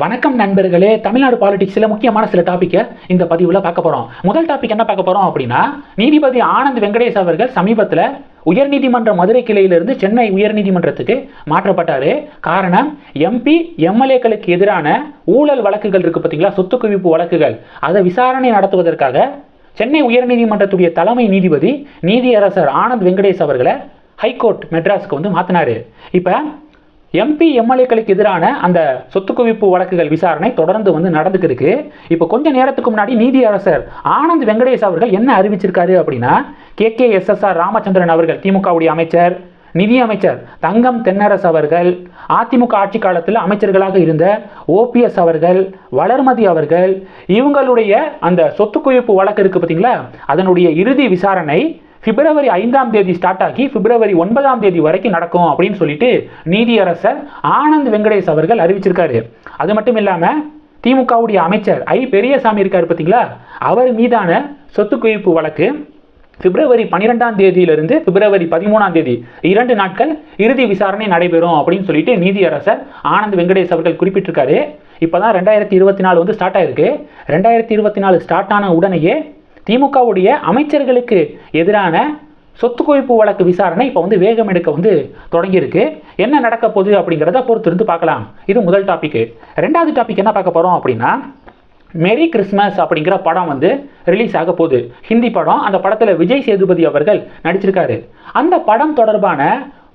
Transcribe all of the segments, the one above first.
வணக்கம் நண்பர்களே தமிழ்நாடு பாலிடிக்ஸில் முக்கியமான சில டாப்பிக்கை இந்த பதிவில் பார்க்க போகிறோம் முதல் டாபிக் என்ன பார்க்க போகிறோம் அப்படின்னா நீதிபதி ஆனந்த் வெங்கடேஷ் அவர்கள் சமீபத்தில் உயர்நீதிமன்ற மதுரை கிளையிலிருந்து சென்னை உயர்நீதிமன்றத்துக்கு மாற்றப்பட்டார். காரணம் எம்பி எம்எல்ஏக்களுக்கு எதிரான ஊழல் வழக்குகள் இருக்குது பார்த்தீங்களா சொத்து குவிப்பு வழக்குகள். அதை விசாரணை நடத்துவதற்காக சென்னை உயர்நீதிமன்றத்துடைய தலைமை நீதிபதி நீதியரசர் ஆனந்த் வெங்கடேஷ் அவர்களை ஹைகோர்ட் மெட்ராஸுக்கு வந்து மாற்றினார் இப்போ எம்பி எம்எல்ஏக்களுக்கு எதிரான அந்த சொத்து குவிப்பு வழக்குகள் விசாரணை தொடர்ந்து வந்து நடந்துட்டு இருக்கு. இப்போ கொஞ்ச நேரத்துக்கு முன்னாடி நீதியரசர் ஆனந்த் வெங்கடேஷ் அவர்கள் என்ன அறிவிச்சிருக்காரு அப்படின்னா K K S S R Ramachandran அவர்கள் திமுகவுடைய அமைச்சர் நிதியமைச்சர் தங்கம் தென்னரசு அவர்கள் அதிமுக ஆட்சி காலத்தில் அமைச்சர்களாக இருந்த ஓபிஎஸ் அவர்கள் வளர்மதி அவர்கள் இவங்களுடைய அந்த சொத்து குவிப்பு வழக்கு இருக்கு பார்த்தீங்களா அதனுடைய இறுதி விசாரணை பிப்ரவரி ஐந்தாம் தேதி ஸ்டார்ட் ஆகி பிப்ரவரி ஒன்பதாம் தேதி வரைக்கும் நடக்கும் அப்படின்னு சொல்லிட்டு நீதியரசர் ஆனந்த் வெங்கடேஷ் அவர்கள் அறிவிச்சிருக்காரு. அது மட்டும் இல்லாமல் திமுகவுடைய அமைச்சர் ஐ பெரியசாமி இருக்கார் பார்த்தீங்களா? அவர் மீதான சொத்து குவிப்பு வழக்கு பிப்ரவரி பன்னிரெண்டாம் தேதியிலிருந்து பிப்ரவரி பதிமூணாம் தேதி இரண்டு நாட்கள் இறுதி விசாரணை நடைபெறும் அப்படின்னு சொல்லிட்டு நீதியரசர் ஆனந்த் வெங்கடேஷ் அவர்கள் குறிப்பிட்டிருக்காரு. இப்போ தான் ரெண்டாயிரத்தி இருபத்தி நாலு வந்து ஸ்டார்ட் ஆயிருக்கு. ரெண்டாயிரத்தி இருபத்தி நாலு ஸ்டார்ட் ஆன உடனேயே திமுகவுடைய அமைச்சர்களுக்கு எதிரான சொத்து குவிப்பு வழக்கு விசாரணை இப்போ வந்து வேகம் எடுக்க வந்து தொடங்கியிருக்கு. என்ன நடக்க போகுது அப்படிங்கிறத பொறுத்திருந்து பார்க்கலாம். இது முதல் டாபிக் ரெண்டாவது டாபிக் என்ன பார்க்க போகிறோம் அப்படின்னா மெரி கிறிஸ்மஸ் அப்படிங்கிற படம் வந்து ரிலீஸ் ஆக போகுது. ஹிந்தி படம் அந்த படத்தில் விஜய் சேதுபதி அவர்கள் நடிச்சிருக்காரு. அந்த படம் தொடர்பான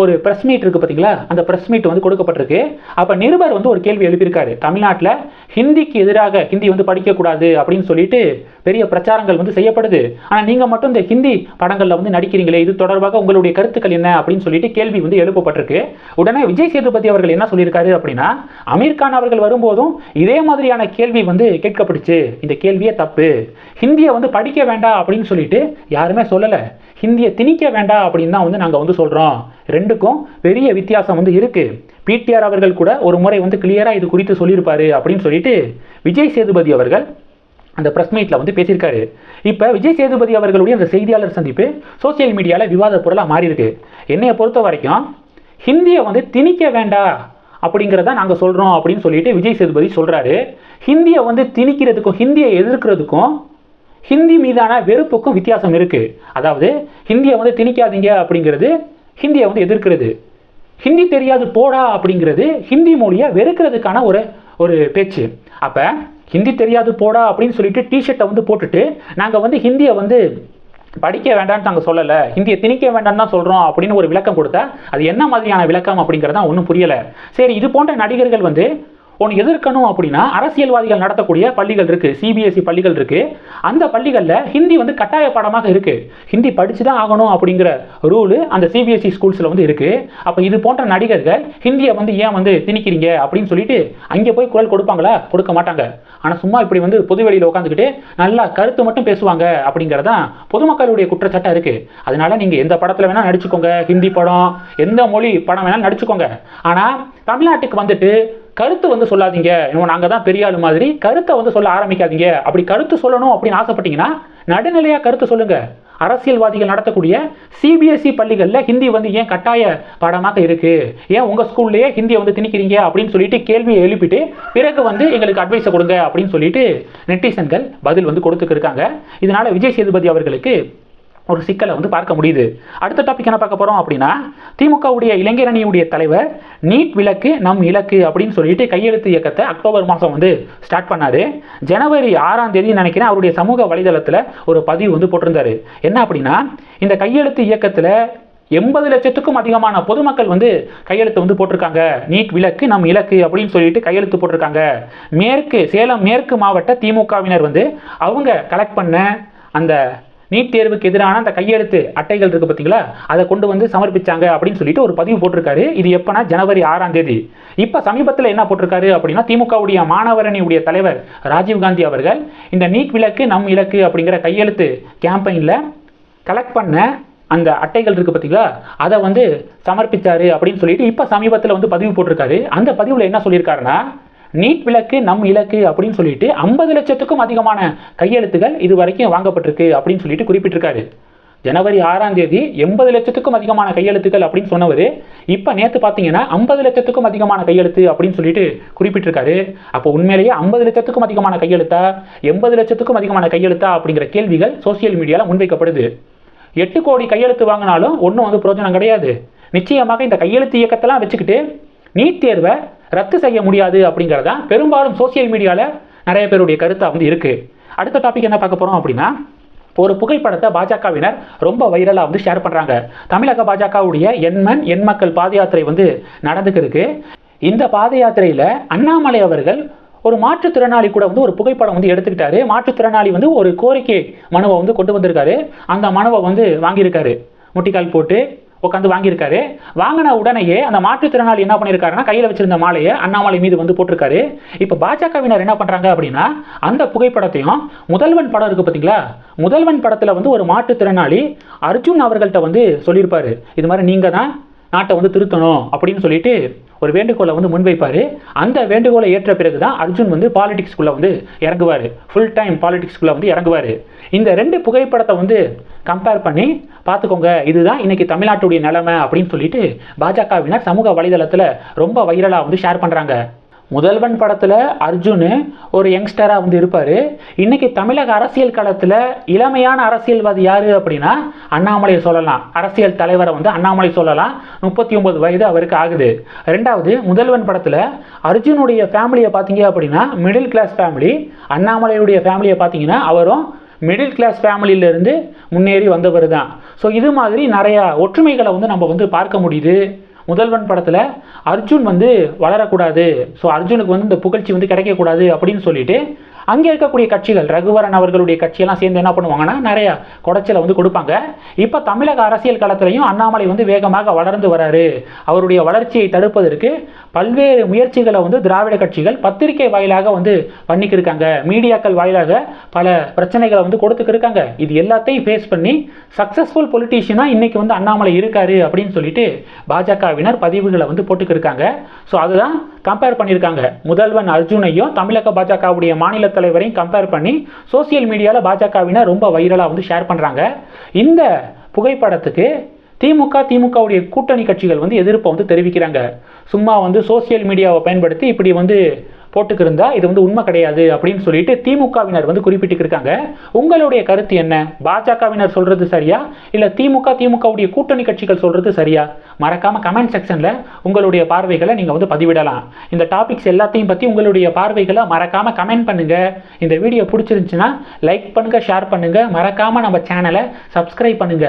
ஒரு ப்ரெஸ் மீட் இருக்குது பார்த்தீங்களா? அந்த ப்ரெஸ் மீட் வந்து கொடுக்கப்பட்டிருக்கு. அப்போ நிருபர் வந்து ஒரு கேள்வி எழுப்பியிருக்காரு. தமிழ்நாட்டில் ஹிந்திக்கு எதிராக ஹிந்தி வந்து படிக்கக்கூடாது அப்படின்னு சொல்லிட்டு பெரிய பிரச்சாரங்கள் வந்து செய்யப்படுது. ஆனால் நீங்கள் மட்டும் இந்த ஹிந்தி படங்களில் வந்து நடிக்கிறீங்களே இது தொடர்பாக உங்களுடைய கருத்துக்கள் என்ன அப்படின்னு சொல்லிட்டு கேள்வி வந்து எழுப்பப்பட்டிருக்கு. உடனே விஜய் சேதுபதி அவர்கள் என்ன சொல்லியிருக்காரு அப்படின்னா அமீர் கான் அவர்கள் வரும்போதும் இதே மாதிரியான கேள்வி வந்து கேட்கப்பட்டுச்சு. இந்த கேள்வியே தப்பு. ஹிந்தியை வந்து படிக்க வேண்டாம் அப்படின்னு சொல்லிட்டு யாருமே சொல்லலை. ஹிந்தியை திணிக்க வேண்டாம் அப்படின்னு தான் வந்து நாங்கள் வந்து சொல்கிறோம் ரெண்டுக்கும் பெரிய வித்தியாசம் வந்து இருக்குது பிடிஆர் அவர்கள் கூட ஒரு முறை வந்து கிளியராக இது குறித்து சொல்லியிருப்பாரு அப்படின்னு சொல்லிட்டு விஜய் சேதுபதி அவர்கள் அந்த ப்ரெஸ் மீட்டில் வந்து பேசியிருக்காரு. இப்போ விஜய் சேதுபதி அவர்களுடைய அந்த செய்தியாளர் சந்திப்பு சோசியல் மீடியாவில் விவாத பொருளாக மாறியிருக்கு. என்னையை என்னைய பொறுத்த வரைக்கும் ஹிந்தியை வந்து திணிக்க வேண்டாம் அப்படிங்கிறத நாங்கள் சொல்கிறோம் அப்படின்னு சொல்லிட்டு விஜய் சேதுபதி சொல்கிறாரு ஹிந்தியை வந்து திணிக்கிறதுக்கும் ஹிந்தியை எதிர்க்கிறதுக்கும் ஹிந்தி மீதான வெறுப்புக்கும் வித்தியாசம் இருக்குது அதாவது ஹிந்தியை வந்து திணிக்காதீங்க அப்படிங்கிறது ஹிந்தியை வந்து எதிர்க்கிறது. ஹிந்தி தெரியாது போடா அப்படிங்கிறது ஹிந்தி மொழியை வெறுக்கிறதுக்கான ஒரு ஒரு பேச்சு. அப்போ ஹிந்தி தெரியாது போடா அப்படின்னு சொல்லிட்டு டிஷர்ட்டை வந்து போட்டுட்டு நாங்கள் வந்து ஹிந்தியை வந்து படிக்க வேண்டாம்னு நாங்கள் சொல்லலை ஹிந்தியை திணிக்க வேண்டாம்னு தான் சொல்கிறோம் அப்படின்னு ஒரு விளக்கம் கொடுத்தா அது என்ன மாதிரியான விளக்கம் அப்படிங்கிறதா ஒன்றும் புரியலை. சரி இது போன்ற நடிகர்கள் வந்து ஒன்று எதிர்க்கணும் அப்படின்னா அரசியல்வாதிகள் நடத்தக்கூடிய பள்ளிகள் இருக்குது சிபிஎஸ்சி பள்ளிகள் இருக்குது அந்த பள்ளிகளில் ஹிந்தி வந்து கட்டாய பாடமாக இருக்குது ஹிந்தி படித்து தான் ஆகணும் அப்படிங்கிற ரூலு அந்த சிபிஎஸ்சி ஸ்கூல்ஸில் வந்து இருக்குது அப்போ இது போன்ற நடிகர்கள் ஹிந்தியை வந்து ஏன் வந்து திணிக்கிறீங்க அப்படின்னு சொல்லிட்டு அங்கே போய் குரல் கொடுப்பாங்களா? கொடுக்க மாட்டாங்க. ஆனால் சும்மா இப்படி வந்து பொதுவெளியில் உட்காந்துக்கிட்டு நல்லா கருத்து மட்டும் பேசுவாங்க அப்படிங்கிறதான் பொதுமக்களுடைய குற்றச்சாட்டாக இருக்குது அதனால் நீங்கள் எந்த படத்தில் வேணால் நடிச்சுக்கோங்க. ஹிந்தி படம் எந்த மொழி படம் வேணாலும் நடிச்சுக்கோங்க. ஆனால் தமிழ்நாட்டுக்கு வந்துட்டு கருத்து வந்து சொல்லாதீங்க. இன்னும் நாங்கள் தான் பெரிய ஆளு மாதிரி கருத்தை வந்து சொல்ல ஆரம்பிக்காதீங்க. அப்படி கருத்து சொல்லணும் அப்படின்னு ஆசைப்பட்டீங்கன்னா நடுநிலையாக கருத்து சொல்லுங்கள் அரசியல்வாதிகள் நடத்தக்கூடிய சிபிஎஸ்சி பள்ளிகளில் ஹிந்தி வந்து ஏன் கட்டாய பாடமாக இருக்குது ஏன் உங்கள் ஸ்கூல்லையே ஹிந்தியை வந்து திணிக்கிறீங்க? அப்படின்னு சொல்லிட்டு கேள்வியை எழுப்பிட்டு பிறகு வந்து எங்களுக்கு அட்வைஸை கொடுங்க அப்படின்னு சொல்லிட்டு நெட்டிசன்கள் பதில் வந்து கொடுத்துக்கிருக்காங்க இதனால் விஜய் சேதுபதி அவர்களுக்கு ஒரு சிக்கலை வந்து பார்க்க முடியுது. அடுத்த டாபிக் என்ன பார்க்க போகிறோம் அப்படின்னா திமுகவுடைய இளைஞர் அணியுடைய தலைவர் நீட் விலக்கு நம் இலக்கு அப்படின்னு சொல்லிட்டு கையெழுத்து இயக்கத்தை அக்டோபர் மாதம் வந்து ஸ்டார்ட் பண்ணார். ஜனவரி ஆறாம் தேதி நினைக்கிறேன் அவருடைய சமூக வலைதளத்தில் ஒரு பதிவு வந்து போட்டிருந்தாரு. என்ன அப்படின்னா இந்த கையெழுத்து இயக்கத்தில் எண்பது லட்சத்துக்கும் அதிகமான பொதுமக்கள் வந்து கையெழுத்து வந்து போட்டிருக்காங்க. நீட் விலக்கு நம் இலக்கு அப்படின்னு சொல்லிட்டு கையெழுத்து போட்டிருக்காங்க. மேற்கு சேலம் மேற்கு மாவட்ட திமுகவினர் வந்து அவங்க கலெக்ட் பண்ண அந்த நீட் தேர்வுக்கு எதிரான அந்த கையெழுத்து அட்டைகள் இருக்கு பார்த்தீங்களா அதை கொண்டு வந்து சமர்ப்பிச்சாங்க அப்படின்னு சொல்லிட்டு ஒரு பதிவு போட்டிருக்காரு. இது எப்போனா ஜனவரி ஆறாம் தேதி. இப்போ சமீபத்தில் என்ன போட்டிருக்காரு அப்படின்னா திமுகவுடைய மாணவரணியுடைய தலைவர் ராஜீவ்காந்தி அவர்கள் இந்த நீட் விளக்கு நம் இலக்கு அப்படிங்கிற கையெழுத்து கேம்பெயினில் கலெக்ட் பண்ண அந்த அட்டைகள் இருக்குது பார்த்தீங்களா அதை வந்து சமர்ப்பிச்சாரு அப்படின்னு சொல்லிட்டு இப்போ சமீபத்தில் வந்து பதிவு போட்டிருக்காரு. அந்த பதிவில் என்ன சொல்லியிருக்காருன்னா நீட் விலக்கு நம் இலக்கு அப்படின்னு சொல்லிட்டு ஐம்பது லட்சத்துக்கும் அதிகமான கையெழுத்துகள் இது வரைக்கும் வாங்கப்பட்டிருக்கு அப்படின்னு சொல்லிட்டு குறிப்பிட்டிருக்காரு. ஜனவரி ஆறாம் தேதி எண்பது லட்சத்துக்கும் அதிகமான கையெழுத்துக்கள் அப்படின்னு சொன்னவர் இப்போ நேற்று பார்த்தீங்கன்னா ஐம்பது லட்சத்துக்கும் அதிகமான கையெழுத்து அப்படின்னு சொல்லிட்டு குறிப்பிட்டிருக்காரு. அப்போ உண்மையிலேயே ஐம்பது லட்சத்துக்கும் அதிகமான கையெழுத்தா எண்பது லட்சத்துக்கும் அதிகமான கையெழுத்தா அப்படிங்கிற கேள்விகள் சோசியல் மீடியாவில் முன்வைக்கப்படுது. எட்டு கோடி கையெழுத்து வாங்கினாலும் ஒன்றும் வந்து பிரயோஜனம் கிடையாது. நிச்சயமாக இந்த கையெழுத்து இயக்கத்தெல்லாம் வச்சுக்கிட்டு நீட் தேர்வை ரத்து செய்ய முடியாது அப்படிங்கிறதா பெரும்பாலும் சோசியல் மீடியாவில் நிறைய பேருடைய கருத்தாக வந்து இருக்குது அடுத்த டாபிக் என்ன பார்க்க போகிறோம் அப்படின்னா ஒரு புகைப்படத்தை பாஜகவினர் ரொம்ப வைரலாக வந்து ஷேர் பண்ணுறாங்க தமிழக பாஜகவுடைய எண்மண் எண் மக்கள் பாத யாத்திரை வந்து நடந்துக்கிருக்கு இந்த பாத யாத்திரையில் அண்ணாமலை அவர்கள் ஒரு மாற்றுத்திறனாளி கூட வந்து ஒரு புகைப்படம் வந்து எடுத்துக்கிட்டாரு. மாற்றுத்திறனாளி வந்து ஒரு கோரிக்கை மனுவை வந்து கொண்டு வந்திருக்காரு. அந்த மனுவை வந்து வாங்கியிருக்காரு. முட்டிக்கால் போட்டு உட்காந்து வாங்கியிருக்காரு. வாங்கின உடனேயே அந்த மாற்றுத்திறனாளி என்ன பண்ணியிருக்காருன்னா கையில் வச்சிருந்த மாலையை அண்ணாமலை மீது வந்து போட்டிருக்காரு. இப்போ பாஜகவினர் என்ன பண்ணுறாங்க அப்படின்னா அந்த புகைப்படத்தையும் முதல்வன் படம் இருக்குது பார்த்தீங்களா முதல்வன் படத்தில் வந்து ஒரு மாற்றுத்திறனாளி அர்ஜுன் அவர்கள்ட்ட வந்து சொல்லியிருப்பார். இது மாதிரி நீங்கள் தான் நாட்டை வந்து திருத்தணும் அப்படின்னு சொல்லிட்டு ஒரு வேண்டுகோளை வந்து முன்வைப்பார். அந்த வேண்டுகோளை ஏற்ற பிறகு தான் அர்ஜுன் வந்து பாலிடிக்ஸ்குள்ளே வந்து இறங்குவார். ஃபுல் டைம் பாலிடிக்ஸ்குள்ளே வந்து இறங்குவார். இந்த ரெண்டு புகைப்படத்தை வந்து கம்பேர் பண்ணி பார்த்துக்கோங்க. இதுதான் இன்னைக்கு தமிழ்நாட்டுடைய நிலைமை அப்படின்னு சொல்லிட்டு பாஜகவினர் சமூக வலைதளத்தில் ரொம்ப வைரலாக வந்து ஷேர் பண்ணுறாங்க முதல்வன் படத்தில் அர்ஜுன் ஒரு யங்ஸ்டராக வந்து இருப்பார். இன்றைக்கி தமிழக அரசியல் களத்தில் இளமையான அரசியல்வாதி யார் அப்படின்னா அண்ணாமலையை சொல்லலாம். அரசியல் தலைவரை வந்து அண்ணாமலை சொல்லலாம். முப்பத்தி ஒம்பது வயது அவருக்கு ஆகுது. ரெண்டாவது முதல்வன் படத்தில் அர்ஜுனுடைய ஃபேமிலியை பார்த்தீங்க அப்படின்னா மிடில் கிளாஸ் ஃபேமிலி அண்ணாமலையுடைய ஃபேமிலியை பார்த்தீங்கன்னா அவரும் மிடில் கிளாஸ் ஃபேமிலியிலேருந்து முன்னேறி வந்தவர் தான் ஸோ இது மாதிரி நிறையா ஒற்றுமைகளை வந்து நம்ம வந்து பார்க்க முடியுது. முதல்வன் படத்தில் அர்ஜுன் வந்து வளரக்கூடாது. ஸோ அர்ஜுனுக்கு வந்து இந்த புகழ்ச்சி வந்து கிடைக்கக்கூடாது அப்படின்னு சொல்லிட்டு அங்கே இருக்கக்கூடிய கட்சிகள் ரகுவரன் அவர்களுடைய கட்சியெல்லாம் சேர்ந்து என்ன பண்ணுவாங்கன்னா நிறைய குடைச்சலை வந்து கொடுப்பாங்க. இப்போ தமிழக அரசியல் களத்திலையும் அண்ணாமலை வந்து வேகமாக வளர்ந்து வராரு. அவருடைய வளர்ச்சியை தடுப்பதற்கு பல்வேறு முயற்சிகளை வந்து திராவிட கட்சிகள் பத்திரிகை வாயிலாக வந்து பண்ணிக்கிருக்காங்க. மீடியாக்கள் வாயிலாக பல பிரச்சனைகளை வந்து கொடுத்துக்கிருக்காங்க. இது எல்லாத்தையும் ஃபேஸ் பண்ணி சக்ஸஸ்ஃபுல் பொலிட்டீஷியனாக இன்னைக்கு வந்து அண்ணாமலை இருக்காரு அப்படின்னு சொல்லிட்டு பாஜகவினர் பதிவுகளை வந்து போட்டுக்கிருக்காங்க. ஸோ அதுதான் கம்பேர் பண்ணியிருக்காங்க. முதல்வன் அர்ஜுனையும் தமிழக பாஜகவுடைய மாநில தலைவரையும் கம்பேர் பண்ணி சோசியல் மீடியாவில் பாஜகவினர் ரொம்ப வைரலாக வந்து ஷேர் பண்ணுறாங்க இந்த புகைப்படத்துக்கு திமுக திமுகவுடைய கூட்டணி கட்சிகள் வந்து எதிர்ப்பை வந்து தெரிவிக்கிறாங்க. சும்மா வந்து சோசியல் மீடியாவை பயன்படுத்தி இப்படி வந்து போட்டுக்கிருந்தா இது வந்து உண்மை கிடையாது அப்படின்னு சொல்லிட்டு திமுகவினர் வந்து குறிப்பிட்டிருக்காங்க. உங்களுடைய கருத்து என்ன? பாஜகவினர் சொல்றது சரியா? இல்லை திமுக திமுகவுடைய கூட்டணி கட்சிகள் சொல்றது சரியா? மறக்காம கமெண்ட் செக்ஷன்ல உங்களுடைய பார்வைகளை நீங்க வந்து பதிவிடலாம். இந்த டாபிக்ஸ் எல்லாத்தையும் பத்தி உங்களுடைய பார்வைகளை மறக்காம கமெண்ட் பண்ணுங்க. இந்த வீடியோ பிடிச்சிருந்துச்சுன்னா லைக் பண்ணுங்க ஷேர் பண்ணுங்க. மறக்காம நம்ம சேனலை சப்ஸ்கிரைப் பண்ணுங்க.